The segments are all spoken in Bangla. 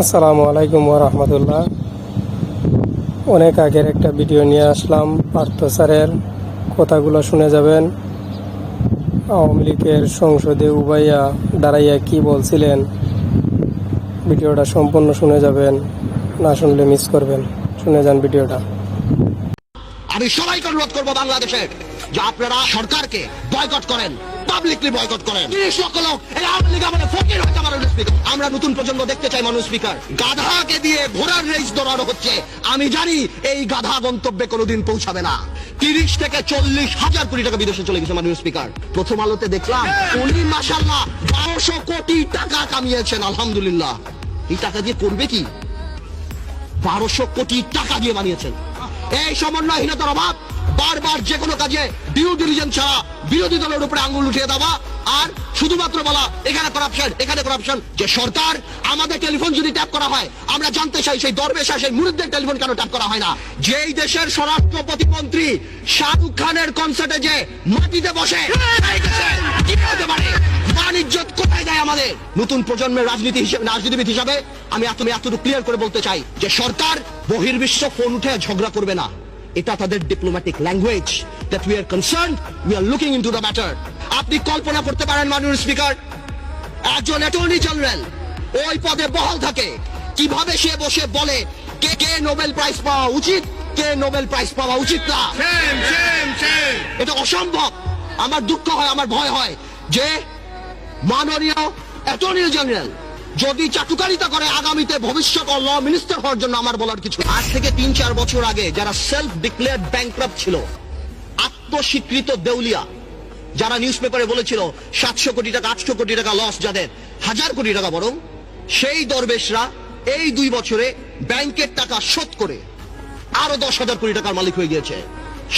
আসসালামু আলাইকুম রহমতুল্লাহ। অনেক আগের একটা ভিডিও নিয়ে আসলাম। পার্থ স্যারের কথাগুলো শুনে যাবেন। আওয়ামী লীগের সংসদে উবাইয়া দাঁড়াইয়া কি বলছিলেন, ভিডিওটা সম্পূর্ণ শুনে যাবেন, না শুনলে মিস করবেন। শুনে যান ভিডিওটা। আমি সবাইকে অনুরোধ করব বাংলাদেশের যে আপনারা সরকারকে বয়কট করেন। পাবলিকলি বয়কট করেন। এই আওয়ামী লীগ আমাদের ফকির স্পিকার আমরা নতুন প্রজন্ম দেখতে চাই মানুষ স্পিকার গাধাকে দিয়ে ঘোড়ার রেস দৌড়ানো হচ্ছে। আমি জানি এই গাধা গন্তব্যে কোনোদিন পৌঁছাবে না। তিরিশ থেকে চল্লিশ হাজার কোটি টাকা বিদেশে চলে গেছে মাননীয় স্পিকার প্রথম আলোতে দেখলাম, উনি মাসাল্লাহ বারোশো কোটি টাকা কামিয়েছেন, আলহামদুলিল্লাহ। এই টাকা দিয়ে করবে কি? বারোশো কোটি টাকা দিয়ে বানিয়েছেন। এই সমন্বয়হীনতার অভাব বারবার যে কোনো কাজে ডিউ ডিলিজেন্স ছাড়া বিরোধী দলের উপরে আঙ্গুল উঠিয়ে দেওয়া আর শুধুমাত্র বলা, এখানে করাপশন এখানে করাপশন যে সরকার আমাদের টেলিফোন যদি ট্যাপ করা হয়, আমরা জানতে চাই সেই দরবেশা সেই মুরিদদের টেলিফোন কেন ট্যাপ করা হয় না। যেই দেশের স্বরাষ্ট্র প্রতিমন্ত্রী শাহরুখ খানের কনসার্টে যে মাটিতে বসে, এই দেশে কি হতে পারে? বাণিজ্য কোথায় যায় আমাদের? নতুন প্রজন্মের রাজনীতি হিসেবে, রাজনীতিবিদ হিসাবে আমি এত এতটুকু ক্লিয়ার করে বলতে চাই যে সরকার বহির্বিশ্ব ফোন উঠে ঝগড়া করবে না। এটা তাদের diplomatic language that we are concern we are looking into the matter আপনি কল্পনা করতে পারেন মাননীয় স্পিকার একজন অ্যাটর্নি জেনারেল ওই পদে বহাল থাকে। কীভাবে সে বসে বলে কে কে নোবেল প্রাইজ পাওয়া উচিত কে নোবেল প্রাইজ পাওয়া উচিত না। এটা অসম্ভব। আমার দুঃখ হয় আমার ভয় হয় যে মাননীয় অ্যাটর্নি জেনারেল যদি চাটুকারিতা করে, আগামীতে ভবিষ্যৎ ল মিনিস্টার হওয়ার জন্য আমার বলার কিছু। আজ থেকে তিন চার বছর আগে যারা সেলফ ডিক্লেয়ার ব্যাংক্রাপ ছিল, আত্মস্বীকৃত দেউলিয়া, যারা নিউজ পেপারে বলেছিল, সাতশো কোটি টাকা, আটশো কোটি টাকা লস যাদের, হাজার কোটি টাকা বরং, সেই দরবেশরা এই দুই বছরে ব্যাংকের টাকা শোধ করে আরও দশ হাজার কোটি টাকার মালিক হয়ে গিয়েছে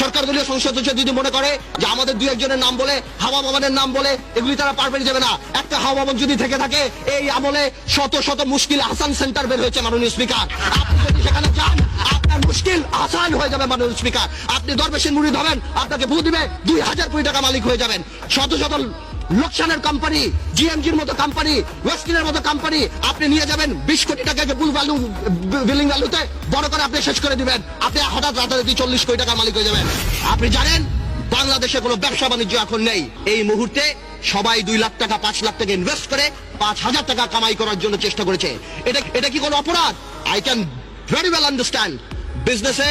সরকার দলীয় সংসদ যদি মনে করে যে আমাদের দুই একজনের নাম বলে, হাওয়া ভবনের নাম বলে, এগুলি তারা পেরে যাবে না। একটা হাওয়া ভবন যদি থেকে থাকে, এই আমলে শত শত মুশকিল আসান সেন্টার বের হয়েছে মাননীয় স্পিকার। আপনি যদি সেখানে যান, আপনার মুশকিল আসান হয়ে যাবে মাননীয় স্পিকার। আপনি দরবেশের মুড়ি ধরেন আপনাকে ভূ দিবে দুই হাজার কোটি টাকা মালিক হয়ে যাবেন। শত শত লোকসানের কোম্পানি জিএমজির মতো কোম্পানি ওয়েস্টিনের মতো কোম্পানি আপনি নিয়ে যাবেন বিশ কোটি টাকাকে বুল ভ্যালু বিলিং ভ্যালুতে বড় করে আপনি শেষ করে দিবেন। আপনি হঠাৎ রাতারাতি চল্লিশ কোটি টাকা মালিক হয়ে যাবেন। আপনি জানেন, বাংলাদেশে কোনো ব্যবসা বাণিজ্য এখন নেই। এই মুহূর্তে সবাই দুই লাখ টাকা, পাঁচ লাখ টাকা ইনভেস্ট করে পাঁচ হাজার টাকা কামাই করার জন্য চেষ্টা করেছে। এটা এটা কি কোনো অপরাধ? I can very well understand বিজনেসে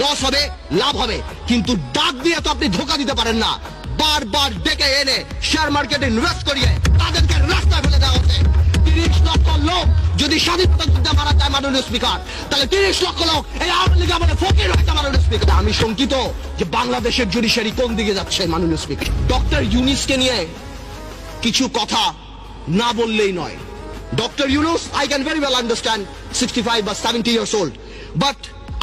লস হবে, লাভ হবে। কিন্তু ডাক দিয়ে তো আপনি ধোকা দিতে পারেন না। বারবার ডেকে এনে শেয়ার মার্কেটে ইনভেস্ট করিয়ে তাদেরকে রাস্তায় ফেলে দেওয়া হচ্ছে। তিরিশ লক্ষ লোক যদি স্বাধীনতা যুদ্ধে মারা যায় মাননীয় স্পিকার তাহলে তিরিশ লক্ষ লোক এই আওয়ামী লীগ আমাদের ফকির হয়েছে মাননীয় স্পিকার আমি শঙ্কিত যে বাংলাদেশের জুডিশিয়ারি কোন দিকে যাচ্ছে মাননীয় স্পিকার ডক্টর ইউনিসকে নিয়ে কিছু কথা না বললেই নয়। Doctor Yunus I can very well understand sixty five বা সেভেন্টি ইয়ার্স ওল্ড বাট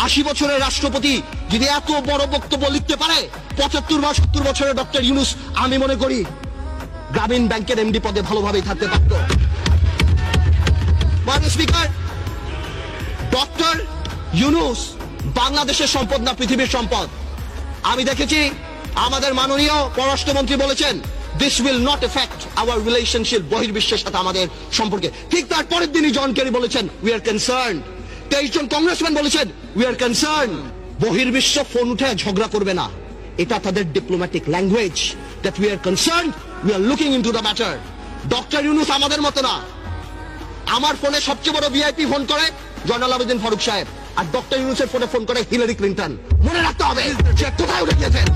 আশি বছরের রাষ্ট্রপতি যদি এত বড় বক্তব্য লিখতে পারে, পঁচাত্তর বা সত্তর বছরের ডক্টর ইউনুস, আমি মনে করি গ্রামীণ ব্যাংকের এমডি পদে ভালোভাবেই থাকতে পারত। স্পিকার, ডক্টর ইউনুস, বাংলাদেশের সম্পদ না পৃথিবীর সম্পদ? আমি দেখেছি আমাদের মাননীয় পররাষ্ট্রমন্ত্রী বলেছেন this will not effect our relationship বহির্বিশ্বের সাথে আমাদের সম্পর্কে। ঠিক তার পরের দিনই জন কেরি বলেছেন উই আর কনসার্ন তেইশ জন কংগ্রেসম্যান বলেছেন উই আর কনসার্ন বহির্বিশ্ব ফোন উঠে ঝগড়া করবে না। এটা তাদের diplomatic language that we are concern we are looking into the matter doctor Yunus আমাদের মতো না। আমার ফোনে সবচেয়ে বড় ভিআইপি ফোন করে জয়নাল আবেদিন ফারুক সাহেব, আর ডক্টর ইউনুসের ফোনে ফোন করে হিলারি ক্লিন্টন। মনে রাখতে হবে সে কোথায় উঠে গিয়েছেন?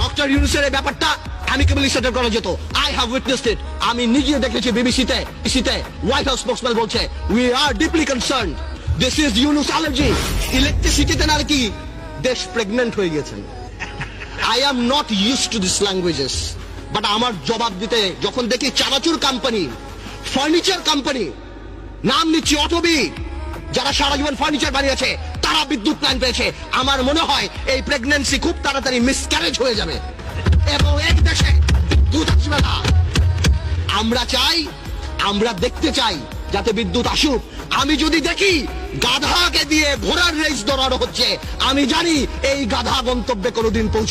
ডক্টর ইউনুসের এই ব্যাপারটা অ্যামিকেবলি করা যেত। আই হ্যাভ উইটনেসড ইট আমি নিজে দেখেছি বিবিসিতে হোয়াইট হাউস স্পোক্সম্যান বলছে we are deeply this is Yunus allergy ইলেকট্রিসিটিতে দেশ প্রেগনেন্ট হয়ে গেছেন। I am not use to this languages but আমার জবাব দিতে, যখন দেখি চানাচুর কোম্পানি ফার্নিচার কোম্পানি নাম নিচ্ছি অটোবি, যারা সারা জীবন ফার্নিচার বানিয়েছে, তারা বিদ্যুৎ লাইন পেয়েছে। আমার মনে হয় এই প্রেগনেন্সি খুব তাড়াতাড়ি মিসক্যারেজ হয়ে যাবে। এবং এক দেশে বিদ্যুৎ আসবে না। আমরা চাই, আমরা দেখতে চাই যাতে বিদ্যুৎ আসুক। আমি যদি দেখি গাধাকে দিয়ে ঘোড়ার রেস দৌড়ানো হচ্ছে, আমি জানি এই গাধা গন্তব্যে কোনোদিন পৌঁছ